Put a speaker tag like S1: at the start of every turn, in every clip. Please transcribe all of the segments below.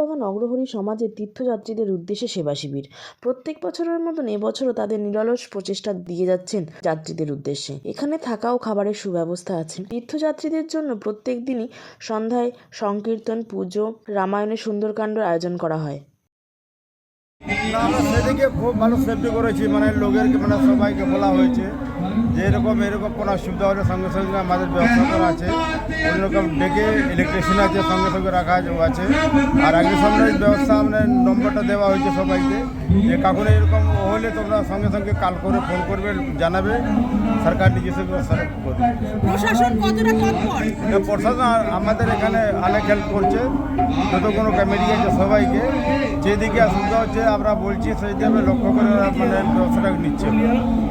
S1: ফুলবাগান অগ্রহরী সমাজের তীর্থযাত্রীদের উদ্দেশ্যে সেবা শিবির। প্রত্যেক বছরের মতন এবছরও তাদের নিরলস প্রচেষ্টা দিয়ে যাচ্ছেন যাত্রীদের উদ্দেশ্যে। এখানে থাকা ও খাবারের সুব্যবস্থা আছে। তীর্থযাত্রীদের জন্য প্রত্যেক দিনই সন্ধ্যায় সংকীর্তন, পুজো, রামায়ণের সুন্দরকাণ্ড আয়োজন করা হয়।
S2: আমরা সেদিকে খুব ভালো সেফটি করেছি মানে লোকেরকে মানে সবাইকে বলা হয়েছে। যে এরকম কোনো অসুবিধা হলে সঙ্গে সঙ্গে আমাদের ব্যবস্থা করা আছে। ওইরকম ডেকে ইলেকট্রিশিয়ান আছে, সঙ্গে সঙ্গে রাখা আছে- আর আগে সামনে ব্যবস্থা মানে নম্বরটা দেওয়া হয়েছে সবাইকে। যে কখনো এরকম হলে তোমরা সঙ্গে সঙ্গে কাল করে ফোন করবে জানাবে। সরকার নিজস্ব ব্যবস্থা করবে
S3: প্রশাসন কতটা তৎপর?
S2: প্রশাসন আমাদের এখানে অনেক হেল্প করছে। যত কোনো কমিটি আছে সবাইকে। যেদিকে অসুবিধা হচ্ছে আমরা বলছি সেই দিকে আমরা লক্ষ্য করে মানে ব্যবসাটা নিচ্ছে।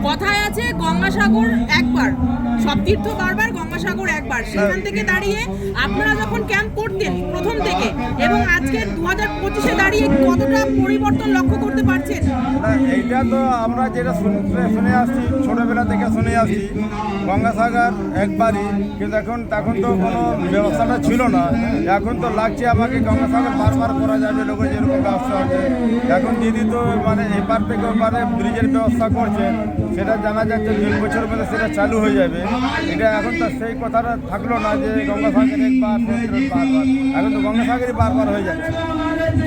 S3: কথায় আছে গঙ্গাসাগর একবার সব তীর্থ বারবার গঙ্গাসাগর একবার। সেখান থেকে দাঁড়িয়ে আপনারা যখন ক্যাম্প করতেন প্রথম থেকে, এবং আজকে দু হাজার পঁচিশে দাঁড়িয়ে কতটা পরিবর্তন লক্ষ্য করতে পারছেন?
S2: এইটা তো আমরা যেটা শুনে আসছি, ছোটোবেলা থেকে শুনে আসছি, গঙ্গাসাগর একবারই, কিন্তু এখন তখন তো কোনো ব্যবস্থাটা ছিল না। এখন তো লাগছে আমাকে গঙ্গাসাগর বারবার করা যাবে লোকের যেরকম ব্যবস্থা হচ্ছে এখন দিদি তো মানে এপার থেকে ওপারে ব্রিজের ব্যবস্থা করছে সেটা জানা যাচ্ছে দুই বছর মধ্যে সেটা চালু হয়ে যাবে। এটা এখন তো সেই কথাটা থাকল না যে গঙ্গাসাগর একবার বারবার এখন তো গঙ্গাসাগরই বারবার হয়ে যাচ্ছে।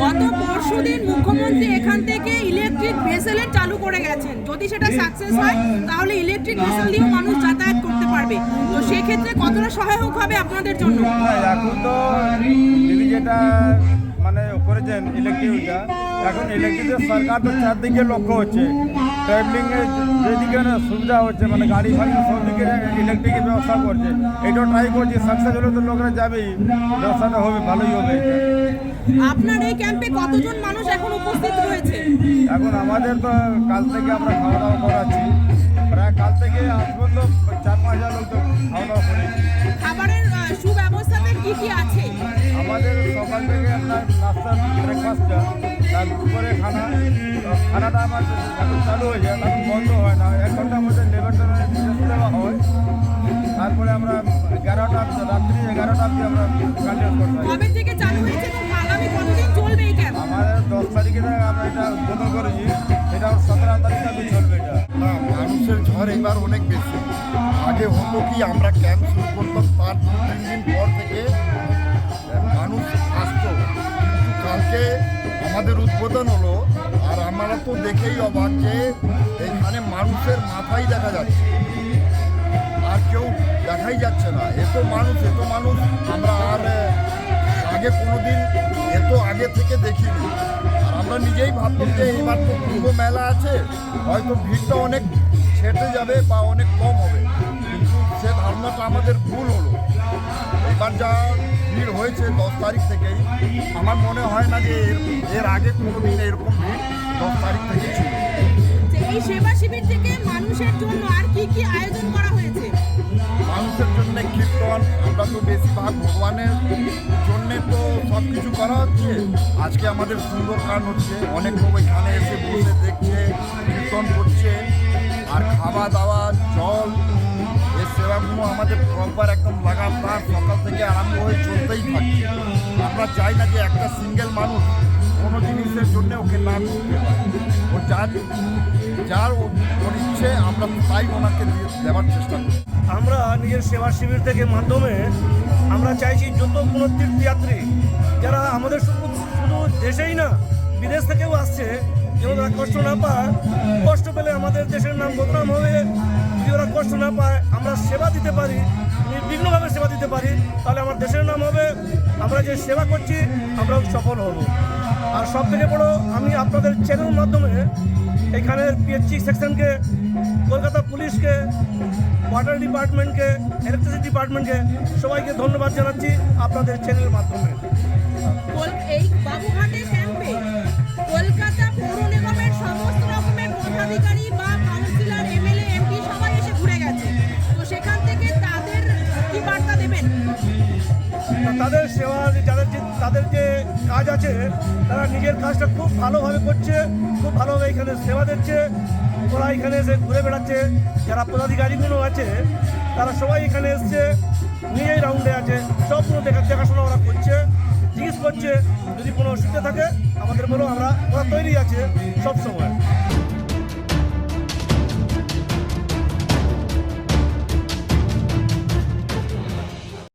S3: গত পরশুদিন মুখ্যমন্ত্রী এখান থেকে ইলেকট্রিক ভেসেলের চালু করে গেছেন। যদি সেটা সাকসেস হয় তাহলে ইলেকট্রিক ভেসেল দিয়েও মানুষ যাতায়াত করতে পারবে। তো সেক্ষেত্রে কতটা সহায়ক হবে আপনাদের জন্য?
S2: এখন তো দিদি যেটা মানে করেছেন ইলেকট্রিকটা এখন ইলেকট্রিকের সরকার তো চারদিকে লক্ষ্য হচ্ছে। ট্রাভেলিংয়ে যেদিকে না সুবিধা হচ্ছে মানে গাড়ি ফাড়ি সব দিকে ইলেকট্রিকের ব্যবস্থা করছে। এটাও ট্রাই করছি সাকসেস হলে তো লোকরা যাবেই। ব্যবসাটা হবে ভালোই হবে।
S3: আপনার এই ক্যাম্পে কতজন মানুষ এখন উপস্থিত রয়েছে?
S2: এখন আমাদের তো কাল থেকে আমরা খাওয়া দাওয়া করাচ্ছি। প্রায় কাল থেকে আজ পর্যন্ত চার পাঁচ হাজার লোক তো খাওয়া দাওয়া করেছি।
S3: খাবারের সুব্যবস্থাতে কি কি আছে?
S2: আমাদের সকাল থেকে আপনার নাস্তা ব্রেকফাস্টটা তার দুপুরে খানা খানাটা আমার এখন চালু হয়ে যায় তখন বন্ধ হয় না। এক ঘণ্টার মধ্যে লেবারটা দেওয়া হয়। তারপরে আমরা এগারোটা রাত্রি এগারোটা অব্দি আমরা কন্টিনিউ করতে আমাদের দশ তারিখে আমরা এটা উদ্বোধন করেছি। এটা সতেরো তারিখ অব্দি চলবে এটা।
S4: মানুষের ঝড় এবার অনেক বেশি। আগে হতো কি আমরা ক্যাম্প শুরু করতাম তার দু তিন দিন পর থেকে আমাদের উদ্বোধন হলো, আর আমরা তো দেখেই অবাক যে এখানে মানুষের মাথাই দেখা যাচ্ছে। আর কেউ দেখাই যাচ্ছে না। এত মানুষ এত মানুষ, আমরা আর আগে কোনোদিন এত আগে থেকে দেখিনি। আর আমরা নিজেই ভাবতাম যে এবার তো কুম্ভ মেলা আছে, হয়তো ভিড়টা অনেক ছেটে যাবে বা অনেক কম হবে। কিন্তু সে ধারণাটা আমাদের ভুল হলো। এবার যা ভিড় হয়েছে দশ তারিখ থেকেই। আমার মনে হয় না যে এর এর আগে কোনোদিন এরকম ভিড় দশ তারিখ থেকে ছিল।
S3: এই সেবা শিবির থেকে মানুষের জন্য আর কি কি আয়োজন করা হয়েছে?
S4: মানুষের জন্য কীর্তন আমরা তো বেশিরভাগ ভগবানের জন্যে তো সব কিছু করা হচ্ছে। আজকে আমাদের সুন্দর কান হচ্ছে অনেক লোক এখানে এসে বসে দেখছে কীর্তন করছে আর খাওয়া দাওয়া জল সেবাগুলো আমাদের প্রপার একদম লাগাতার সকাল থেকে আরম্ভ হয়ে চলতেই থাকছে আমরা চাই না যে একটা সিঙ্গেল মানুষ কোনো জিনিসের জন্য ওকে না ও যার যার ওর ইচ্ছে, আমরা তাই ওনাকে দেওয়ার চেষ্টা করি।
S5: আমরা নিজের সেবা শিবির থেকে মাধ্যমে আমরা চাইছি যত কোনো তীর্থযাত্রী যারা আমাদের শুধু দেশেই না, বিদেশ থেকেও আসছে যেন তারা কষ্ট না পায়, কষ্ট পেলে আমাদের দেশের নাম বদনাম হবে। ওরা কষ্ট না পায়, আমরা সেবা দিতে পারি, নির্বিঘ্নভাবে সেবা দিতে পারি, তাহলে আমার দেশের নাম হবে, আমরা যে সেবা করছি, আমরাও সফল হব। আর সব থেকে বড়, আমি আপনাদের চ্যানেল মাধ্যমে এখানের পিএইচসি সেকশনকে কলকাতা পুলিশকে ওয়াটার ডিপার্টমেন্টকে ইলেকট্রিসিটি ডিপার্টমেন্টকে সবাইকে ধন্যবাদ জানাচ্ছি আপনাদের চ্যানেলের মাধ্যমে।
S3: কলকাতা পৌর নিগমের সমস্ত রকমের পদাধিকারী
S5: তাদের সেবা, যাদের যে তাদের যে কাজ আছে, তারা নিজের কাজটা খুব ভালোভাবে করছে, খুব ভালোভাবে এখানে সেবা দিচ্ছে। ওরা এখানে এসে ঘুরে বেড়াচ্ছে। যারা পদাধিকারীগুলো আছে, তারা সবাই এখানে এসছে নিজেই রাউন্ডে আছে। সবগুলো দেখা দেখাশোনা ওরা করছে, জিজ্ঞেস করছে, যদি কোনো অসুবিধা থাকে, আমাদের বলো, আমরা ওরা তৈরি আছে সব সময়।